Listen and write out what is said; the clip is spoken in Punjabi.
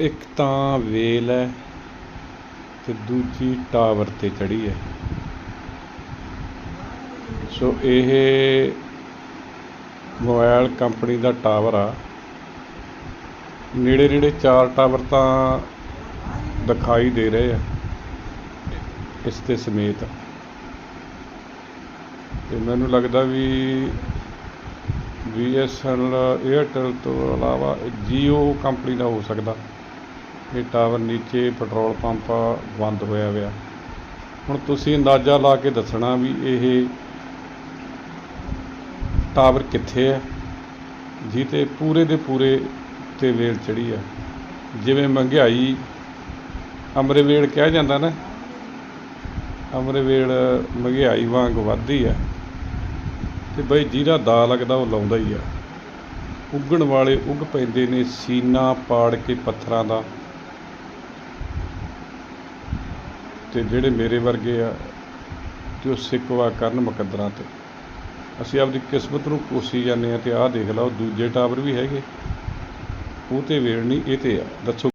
ਇੱਕ ਤਾਂ ਵੇਲ ਹੈ ਤੇ ਦੂਜੀ ਟਾਵਰ ਤੇ ਚੜੀ ਹੈ। ਸੋ ਇਹ ਮੋਬਾਈਲ ਕੰਪਨੀ ਦਾ ਟਾਵਰ ਆ। ਨੇੜੇ ਨੇੜੇ ਚਾਰ ਟਾਵਰ ਤਾਂ ਦਿਖਾਈ ਦੇ ਰਹੇ ਆ ਇਸ ਦੇ ਸਮੇਤ। ਤੇ ਮੈਨੂੰ ਲੱਗਦਾ ਵੀ ਬੀਐਸਐਨਐਲ ਏਅਰਟੈਲ ਤੋਂ ਇਲਾਵਾ ਜੀਓ ਕੰਪਨੀ ਦਾ ਹੋ ਸਕਦਾ। ਇਹ ਟਾਵਰ ਨੀਚੇ, ਪੈਟਰੋਲ ਪੰਪ ਬੰਦ ਹੋਇਆ ਹੋਇਆ ਹੁਣ ਤੁਸੀਂ ਅੰਦਾਜ਼ਾ ਲਾ ਕੇ ਦੱਸਣਾ ਵੀ ਇਹ ਟਾਵਰ ਕਿੱਥੇ ਹੈ ਜਿਹਤੇ ਪੂਰੇ ਦੇ ਪੂਰੇ ਤੇ ਵੇਲ ਚੜੀ ਆ। ਜਿਵੇਂ ਮਹਿੰਗਾਈ ਅਮਰਵੇਲ ਕਿਹਾ ਜਾਂਦਾ ਨਾ, ਅਮਰੇ ਵੇਲ ਮਹਿੰਗਾਈ ਵਾਂਗ ਵੱਧਦੀ ਆ। ਤੇ ਬਈ ਜਿਹਦਾ ਦਾ ਲੱਗਦਾ ਉਹ ਲਾਉਂਦਾ ਹੀ ਆ। ਉੱਗਣ ਵਾਲੇ ਉੱਗ ਪੈਂਦੇ ਨੇ ਸੀਨਾ ਪਾੜ ਕੇ ਪੱਥਰਾਂ ਦਾ। ਤੇ ਜਿਹੜੇ ਮੇਰੇ ਵਰਗੇ ਆ, ਤੇ ਉਹ ਸਿੱਕਵਾ ਕਰਨ ਮੁਕੱਦਰਾਂ ਤੇ। ਅਸੀਂ ਆਪਦੀ ਕਿਸਮਤ ਨੂੰ ਕੋਸੀ ਜਾਂਦੇ ਆ ਤੇ ਆਹ ਦੇਖ ਲਓ ਦੂਜੇ ਟਾਵਰ ਵੀ ਹੈਗੇ। ਉਹ ਤੇ ਵੇਲ ਨਹੀਂ ਇਹ ਤੇ ਆ। ਦੱਸੋ